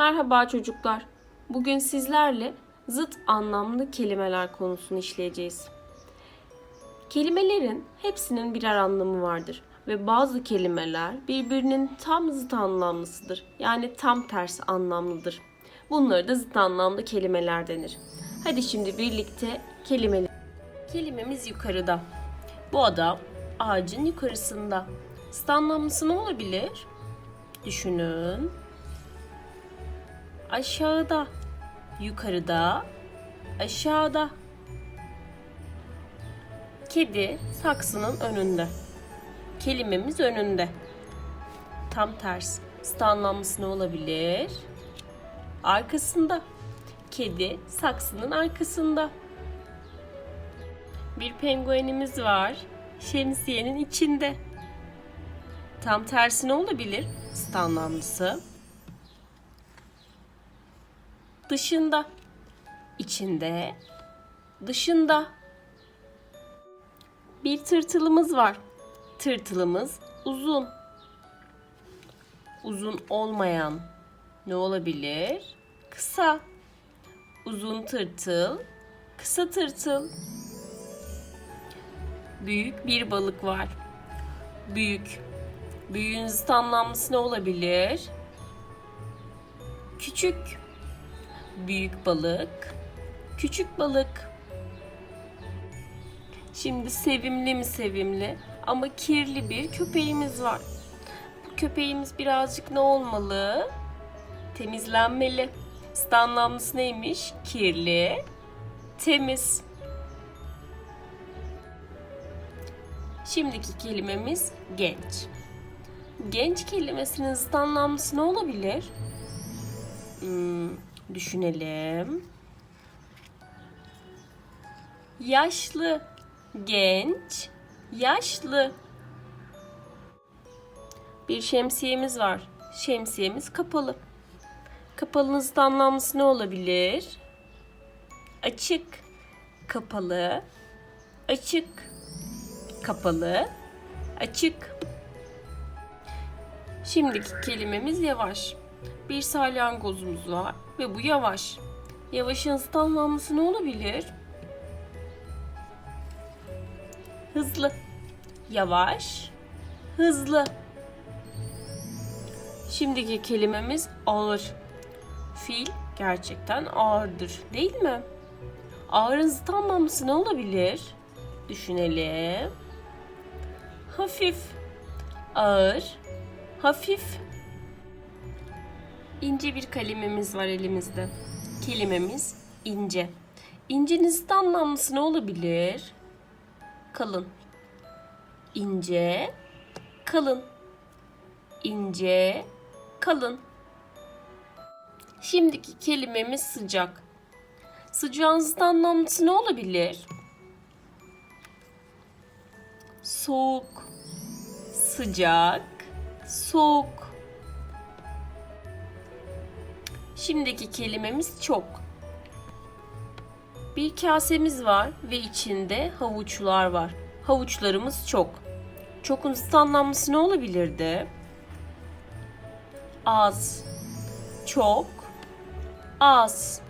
Merhaba çocuklar. Bugün sizlerle zıt anlamlı kelimeler konusunu işleyeceğiz. Kelimelerin hepsinin birer anlamı vardır ve bazı kelimeler birbirinin tam zıt anlamlısıdır. Yani tam tersi anlamlıdır. Bunları da zıt anlamlı kelimeler denir. Hadi şimdi birlikte kelimeler. Kelimemiz yukarıda. Bu adam ağacın yukarısında. Zıt anlamlısı ne olabilir? Düşünün aşağıda, yukarıda, aşağıda. Kedi saksının önünde. Kelimemiz önünde. Tam ters. Anlamlısı ne olabilir? Arkasında. Kedi saksının arkasında. Bir penguenimiz var. Şemsiyenin içinde. Tam tersi ne olabilir? Zıt anlamlısı dışında, içinde, dışında. Bir tırtılımız var. Tırtılımız uzun. Uzun olmayan ne olabilir? Kısa. Uzun tırtıl, kısa tırtıl. Büyük bir balık var. Büyük. Büyüğün zıt anlamlısı ne olabilir? Küçük büyük balık, küçük balık. Şimdi sevimli mi sevimli ama kirli bir köpeğimiz var. Bu köpeğimiz birazcık ne olmalı? Temizlenmeli. Anlamlısı neymiş? Kirli, temiz. Şimdiki kelimemiz genç. Genç kelimesinin zıt ne olabilir? Hmm, Düşünelim. Yaşlı, genç, yaşlı. Bir şemsiyemiz var. Şemsiyemiz kapalı. Kapalının anlamlısı ne olabilir? Açık, kapalı, açık, kapalı, açık. Şimdiki kelimemiz yavaş. Bir salyangozumuz var ve bu yavaş. Yavaşın zıt anlamlısı ne olabilir? Hızlı. Yavaş, hızlı. Şimdiki kelimemiz ağır. Fil gerçekten ağırdır, değil mi? Ağırın zıt anlamlısı ne olabilir? Düşünelim. Hafif. Ağır, hafif. İnce bir kalemimiz var elimizde. Kelimemiz ince. İncenin zıt anlamlısı ne olabilir? Kalın. İnce, kalın. İnce, kalın. Şimdiki kelimemiz sıcak. Sıcağın zıt anlamlısı ne olabilir? Soğuk, sıcak, soğuk. Şimdiki kelimemiz çok. Bir kasemiz var ve içinde havuçlar var. Havuçlarımız çok. Çokun zıt anlamlısı ne olabilirdi? Az, çok, az.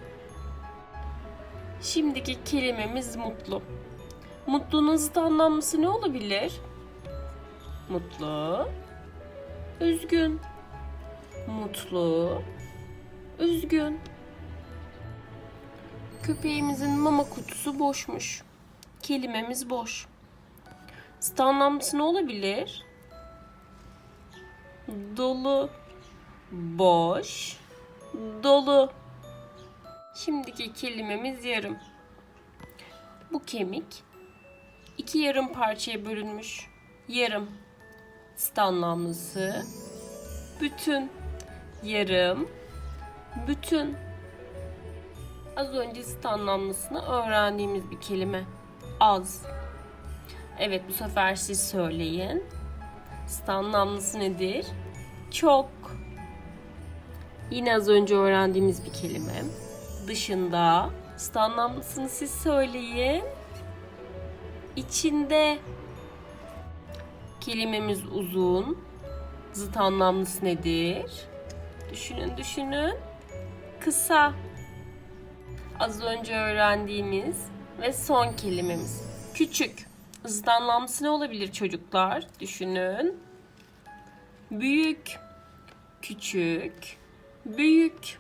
Şimdiki kelimemiz mutlu. Mutlunun zıt anlamlısı ne olabilir? Mutlu, üzgün, mutlu, üzgün. Köpeğimizin mama kutusu boşmuş. Kelimemiz boş. Anlamlısı ne olabilir? Dolu, boş, dolu. Şimdiki kelimemiz yarım. Bu kemik iki yarım parçaya bölünmüş. Yarım. Zıt anlamlısı bütün, yarım, bütün. Az önce zıt anlamlısını öğrendiğimiz bir kelime. Az. Evet bu sefer siz söyleyin. Zıt anlamlısı nedir? Çok. Yine az önce öğrendiğimiz bir kelime. Dışında. Zıt anlamlısını siz söyleyin. İçinde. Kelimemiz uzun. Zıt anlamlısı nedir? Düşünün düşünün. Kısa. Az önce öğrendiğimiz ve son kelimemiz. Küçük. Zıt ne olabilir çocuklar? Düşünün. Büyük. Küçük. Büyük.